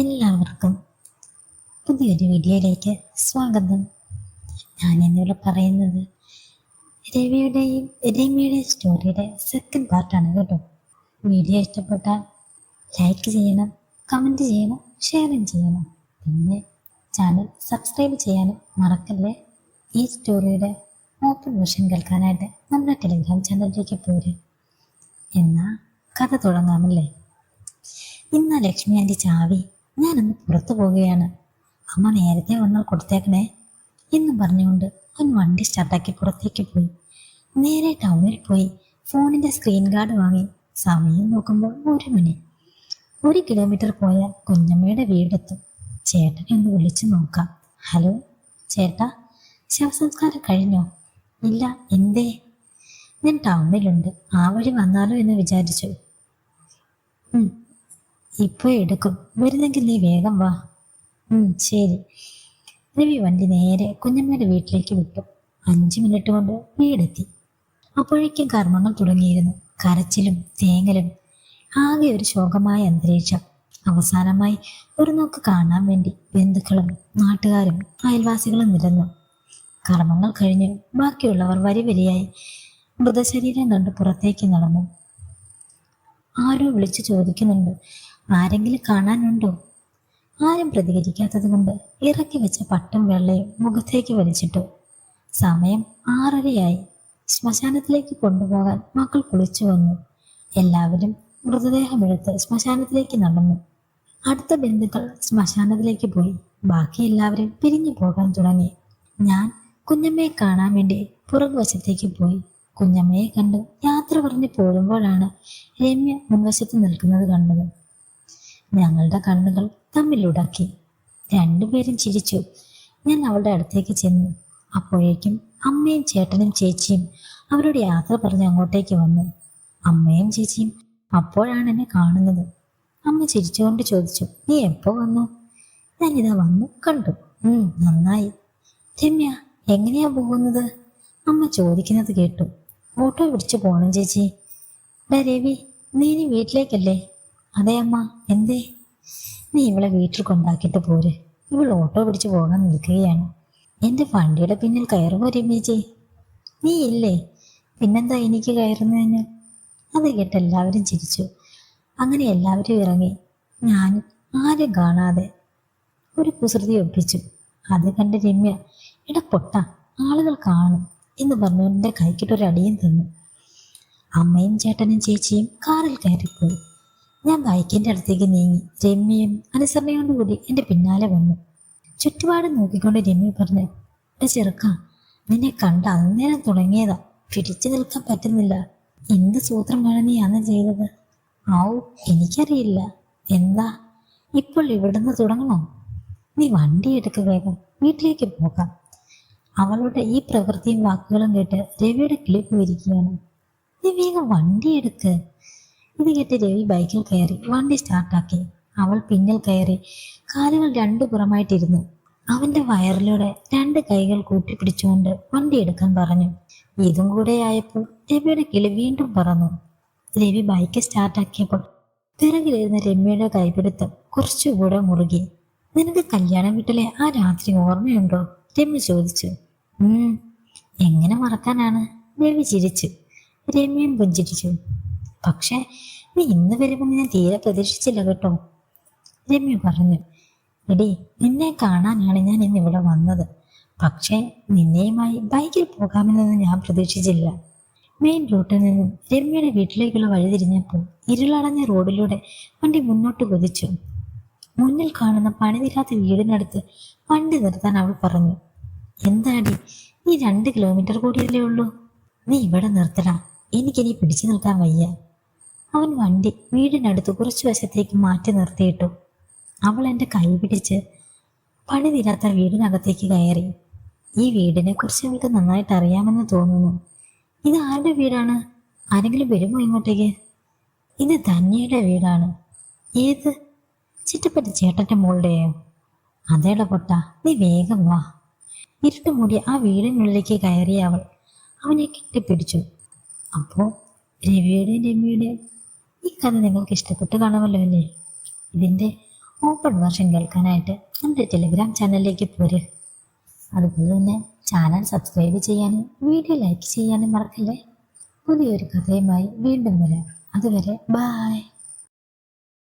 എല്ലാവർക്കും പുതിയൊരു വീഡിയോയിലേക്ക് സ്വാഗതം. ഞാൻ എന്നിവിടെ പറയുന്നത് രവിയുടെയും രമ്യയുടെയും സ്റ്റോറിയുടെ സെക്കൻഡ് പാർട്ടാണ് കേട്ടോ. വീഡിയോ ഇഷ്ടപ്പെട്ടാൽ ലൈക്ക് ചെയ്യണം കമന്റ് ചെയ്യണം ഷെയറും ചെയ്യണം. പിന്നെ ചാനൽ സബ്സ്ക്രൈബ് ചെയ്യാനും മറക്കല്ലേ? ഈ സ്റ്റോറിയുടെ ഓപ്പൺ വെർഷൻ കേൾക്കാനായിട്ട് നമ്മുടെ ടെലിഗ്രാം ചാനലിലേക്ക് പോരും. എന്നാൽ കഥ തുടങ്ങാമല്ലേ? ഇന്ന് ലക്ഷ്മി ആന്റി ചാവി ഞാനൊന്ന് പുറത്തു പോവുകയാണ്. അമ്മ നേരത്തെ വന്നാൽ കൊടുത്തേക്കണേ എന്ന് പറഞ്ഞുകൊണ്ട് അവൻ വണ്ടി സ്റ്റാർട്ടാക്കി പുറത്തേക്ക് പോയി. നേരെ ടൗണിൽ പോയി. ഫോണിന്റെ സ്ക്രീൻ ഗാർഡ് വാങ്ങി. സമയം നോക്കുമ്പോൾ ഒരു മണി. ഒരു കിലോമീറ്റർ പോയാൽ കുഞ്ഞമ്മയുടെ വീടെത്തും. ചേട്ടനെ ഒന്ന് വിളിച്ചു നോക്കാം. ഹലോ ചേട്ടാ ശവസംസ്കാരം കഴിഞ്ഞോ? ഇല്ല എന്തേ? ഞാൻ ടൗണിലുണ്ട് ആ വഴി വന്നാലോ എന്ന് വിചാരിച്ചു. ഉം, ഇപ്പൊ എടുക്കും. വരുന്നെങ്കിൽ നീ വേഗം വാ. ശരി. രവി വണ്ടി നേരെ കുഞ്ഞമ്മയുടെ വീട്ടിലേക്ക് വിട്ടു. അഞ്ചു മിനിറ്റ് കൊണ്ട് വീടെത്തി. അപ്പോഴേക്കും കർമ്മങ്ങൾ തുടങ്ങിയിരുന്നു. കരച്ചിലും തേങ്ങലും ആകെ ഒരു ശോകമായ അന്തരീക്ഷം. അവസാനമായി ഒരു നോക്ക് കാണാൻ വേണ്ടി ബന്ധുക്കളും നാട്ടുകാരും അയൽവാസികളും നിരന്നു. കർമ്മങ്ങൾ കഴിഞ്ഞ് ബാക്കിയുള്ളവർ വരി വരിയായി മൃതശരീരം കണ്ട് പുറത്തേക്ക് നടന്നു. ആരോ വിളിച്ചു ചോദിക്കുന്നുണ്ട്. ആരെങ്കിലും കാണാനുണ്ടോ? ആരും പ്രതികരിക്കാത്തത് കൊണ്ട് ഇറക്കി വെച്ച പട്ടും വെള്ളയും മുഖത്തേക്ക് വലിച്ചിട്ടു. സമയം ആറരയായി. ശ്മശാനത്തിലേക്ക് കൊണ്ടുപോകാൻ മക്കൾ കുളിച്ചു വന്നു. എല്ലാവരും മൃതദേഹമെടുത്ത് ശ്മശാനത്തിലേക്ക് നടന്നു. അടുത്ത ബന്ധുക്കൾ ശ്മശാനത്തിലേക്ക് പോയി. ബാക്കി എല്ലാവരും പിരിഞ്ഞു പോകാൻ തുടങ്ങി. ഞാൻ കുഞ്ഞമ്മയെ കാണാൻ വേണ്ടി പുറകുവശത്തേക്ക് പോയി. കുഞ്ഞമ്മയെ കണ്ട് യാത്ര പറഞ്ഞ് പോരുമ്പോഴാണ് രമ്യ മുൻവശത്ത് നിൽക്കുന്നത് കണ്ടത്. ഞങ്ങളുടെ കണ്ണുകൾ തമ്മിലുടക്കി. രണ്ടുപേരും ചിരിച്ചു. ഞാൻ അവളുടെ അടുത്തേക്ക് ചെന്നു. അപ്പോഴേക്കും അമ്മയും ചേട്ടനും ചേച്ചിയും അവരുടെ യാത്ര പറഞ്ഞ് അങ്ങോട്ടേക്ക് വന്നു. അമ്മയും ചേച്ചിയും അപ്പോഴാണ് എന്നെ കാണുന്നത്. അമ്മ ചിരിച്ചുകൊണ്ട് ചോദിച്ചു നീ എപ്പോ വന്നു? ഞാൻ ഇതാ വന്നു കണ്ടു. നന്നായി. രമ്യ എങ്ങനെയാ പോകുന്നത്? അമ്മ ചോദിക്കുന്നത് കേട്ടു. ഓട്ടോ പിടിച്ചു പോകണം ചേച്ചി. ഡാ രവി നീ ഇനി വീട്ടിലേക്കല്ലേ? അതെ അമ്മ. എന്തേ? നീ ഇവളെ വീട്ടിൽ കൊണ്ടാക്കിയിട്ട് പോര്. ഇവൾ ഓട്ടോ പിടിച്ചു പോകാൻ നിൽക്കുകയാണ്. എന്റെ വണ്ടിയുടെ പിന്നിൽ കയറുമോ രമീജി നീ ഇല്ലേ? പിന്നെന്താ എനിക്ക് കയറുന്നതിന്? അത് കേട്ട് എല്ലാവരും ചിരിച്ചു. അങ്ങനെ എല്ലാവരും ഇറങ്ങി. ഞാൻ ആരും കാണാതെ ഒരു കുസൃതി ഒപ്പിച്ചു. അത് കണ്ട് രമ്യ എടാ പൊട്ട ആളുകൾ കാണും. എന്ന് പറഞ്ഞവന്റെ കൈക്കിട്ടൊരു അടിയും തന്നു. അമ്മയും ചേട്ടനും ചേച്ചിയും കാറിൽ കയറിപ്പോയി. ഞാൻ ബൈക്കിന്റെ അടുത്തേക്ക് നീങ്ങി. രമ്യയും അനുസരണയോടുകൂടി എന്റെ പിന്നാലെ വന്നു. ചുറ്റുപാട് നോക്കിക്കൊണ്ട് രമ്യ പറഞ്ഞു എന്റെ ചെറുക്ക നിന്നെ കണ്ട അന്നേരം തുടങ്ങിയതാ. പിടിച്ചു നിൽക്കാൻ പറ്റുന്നില്ല. എന്ത് സൂത്രമാണ് നീ അന്ന് ചെയ്തത്? ആവു എനിക്കറിയില്ല. എന്താ? ഇപ്പോൾ ഇവിടുന്ന് തുടങ്ങണോ? നീ വണ്ടി എടുക്കുക വേഗം. വീട്ടിലേക്ക് പോകാം. അവളുടെ ഈ പ്രവൃത്തിയും വാക്കുകളും കേട്ട് രവിയുടെ ക്ലിപ്പ് വിരിക്കുകയാണ്. നീ വേഗം വണ്ടി എടുക്ക് ഇത് കേട്ട് രവി ബൈക്കിൽ കയറി വണ്ടി സ്റ്റാർട്ടാക്കി അവൾ പിന്നിൽ കയറി കാലുകൾ രണ്ടു പുറമായിട്ടിരുന്നു. അവന്റെ വയറിലൂടെ രണ്ട് കൈകൾ കൂട്ടിപ്പിടിച്ചുകൊണ്ട് വണ്ടി എടുക്കാൻ പറഞ്ഞു. ഇതും കൂടെ ആയപ്പോൾ രവിയുടെ കിളി വീണ്ടും പറന്നു. രവി ബൈക്ക് സ്റ്റാർട്ടാക്കിയപ്പോൾ പിറകിലിരുന്ന രമ്യയുടെ കൈപിടുത്തം കുറച്ചുകൂടെ മുറുകി. നിനക്ക് കല്യാണം വീട്ടിലെ ആ രാത്രി ഓർമ്മയുണ്ടോ? രമ്യ ചോദിച്ചു. എങ്ങനെ മറക്കാനാണ്? രവി ചിരിച്ചു. രമ്യം പുഞ്ചിരിച്ചു. പക്ഷേ നീ ഇന്ന് വരുമെന്ന് ഞാൻ തീരെ പ്രതീക്ഷിച്ചില്ല കേട്ടോ. രമ്യ പറഞ്ഞു. എടി നിന്നെ കാണാനാണ് ഞാൻ ഇന്ന് ഇവിടെ വന്നത്. പക്ഷേ നിന്നെയുമായി ബൈക്കിൽ പോകാമെന്നൊന്നും ഞാൻ പ്രതീക്ഷിച്ചില്ല. മെയിൻ റൂട്ടിൽ നിന്നും രമ്യയുടെ വീട്ടിലേക്കുള്ള വഴി തിരിഞ്ഞപ്പോൾ ഇരുളടഞ്ഞ റോഡിലൂടെ വണ്ടി മുന്നോട്ട് കുതിച്ചു. മുന്നിൽ കാണുന്ന പണിതിരാത്ത വീടിനടുത്ത് വണ്ടി നിർത്താൻ അവൾ പറഞ്ഞു. എന്താടി? നീ രണ്ട് കിലോമീറ്റർ കൂടിയല്ലേ ഉള്ളൂ. നീ ഇവിടെ നിർത്തടാ എനിക്കിനി പിടിച്ചു നിൽക്കാൻ വയ്യ. അവൻ വണ്ടി വീടിനടുത്ത് കുറച്ചു വശത്തേക്ക് മാറ്റി നിർത്തിയിട്ടു. അവൾ എന്റെ കൈ പിടിച്ച് പണി തീരാത്ത വീടിനകത്തേക്ക് കയറി. ഈ വീടിനെ കുറിച്ച് അവൾക്ക് നന്നായിട്ട് അറിയാമെന്ന് തോന്നുന്നു. ഇത് ആരുടെ വീടാണ്? ആരെങ്കിലും വരുമോ ഇങ്ങോട്ടേക്ക്? ഇത് ധന്യയുടെ വീടാണ്. ഏത്? ചിറ്റപ്പറ്റ ചേട്ടന്റെ മോളുടെയോ? അതേടാ പൊട്ട. നീ വേഗം വാ. ഇരുട്ട് മൂടി ആ വീടിനുള്ളിലേക്ക് കയറിയ അവൾ അവനെ കെട്ടിപ്പിടിച്ചു. അപ്പോൾ രവിയുടെ രമ്യയുടെയും ഈ കഥ നിങ്ങൾക്ക് ഇഷ്ടപ്പെട്ട് കാണാമല്ലോ അല്ലേ? ഇതിന്റെ ഓപ്പൺ വേർഷൻ കേൾക്കാനായിട്ട് എന്റെ ടെലിഗ്രാം ചാനലിലേക്ക് പോര്. അതുപോലെ തന്നെ ചാനൽ സബ്സ്ക്രൈബ് ചെയ്യാനും വീഡിയോ ലൈക്ക് ചെയ്യാനും മറക്കല്ലേ? പുതിയൊരു കഥയുമായി വീണ്ടും വരാം. അതുവരെ ബായ്.